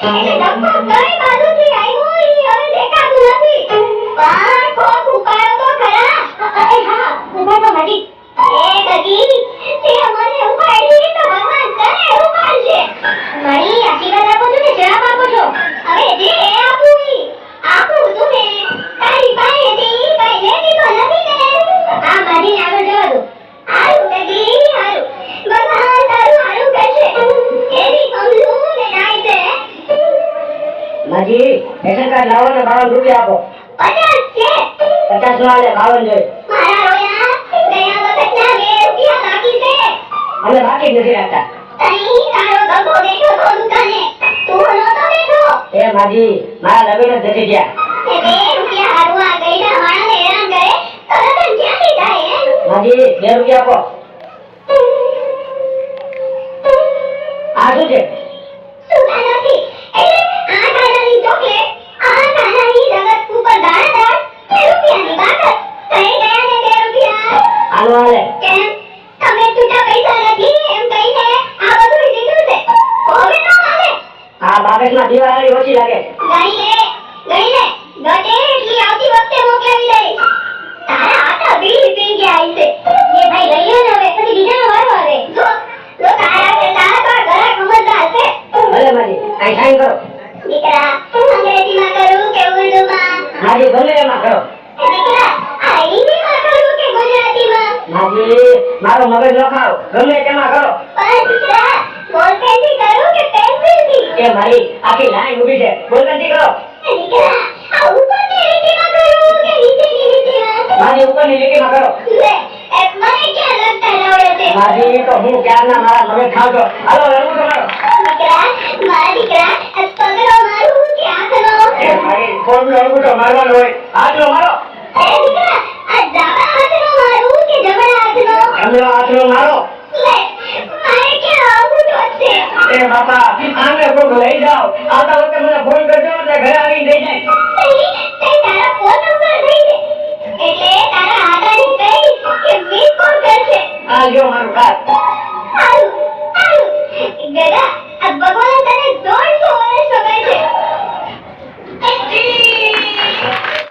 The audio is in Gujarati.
だ માજી રેશન કાર્ડ લાવો ને બાવન રૂપિયા આપો. પચાસ છે. પચાસ નો હાલે બાવન જોઈએ મારા રોયા ગયા રૂપિયા બાકી છે. અમે બાકી નથી રાખતા. એ માજી મારા લગ્ન જતી ગયા? માજી બે રૂપિયા આપો. આ શું છે? આનો હાલે. કેમ? તમે છૂટા પૈસા નથી એમ કહીને આ બધું લીધું છે. હવે નો આવે આ બાબતમાં દિવાળી ઓછી લાગે. ગઈ લે ગઈ લે ગટે એટલી આવતી વખતે મોકલાવી દઈશ તારા આટા બી પી ગયા છે એ ભાઈ લઈ લે હવે પછી બીજાનો વારો આવે. જો જો તારા કે તારા તો ઘરે સમજદાર છે ભલે માજી આઈ સાઈન કરો. દીકરા અંગ્રેજીમાં કરું કે ઉર્દુમાં? માજી ભલે એમાં કરો. માજી મારો મગજ ખાઓ ગમે તેમાં કરો. બોલપેનથી કે પેન્સિલથી મારી આખી લાઈન ઊભી છે. બોલતી કરો મારી ઉપરની લીટીમાં કરું. માજી તો હું ક્યારના મારા મગજ ખાવ છો. હાલો રમવું તમારો મારા. દીકરા પગલો મારું મારી મારો. છે બાપા આને કોક લઈ જાઓ. આવતા વખતે મને ફોન કરજો એટલે ઘરે આવી લઈ જાય. તઈ તઈ તારા ફોન નંબર લઈ લે. એટલે તારા આધારી કઈ કે મી કોલ કરશે. આ જો મારું કાર્ડ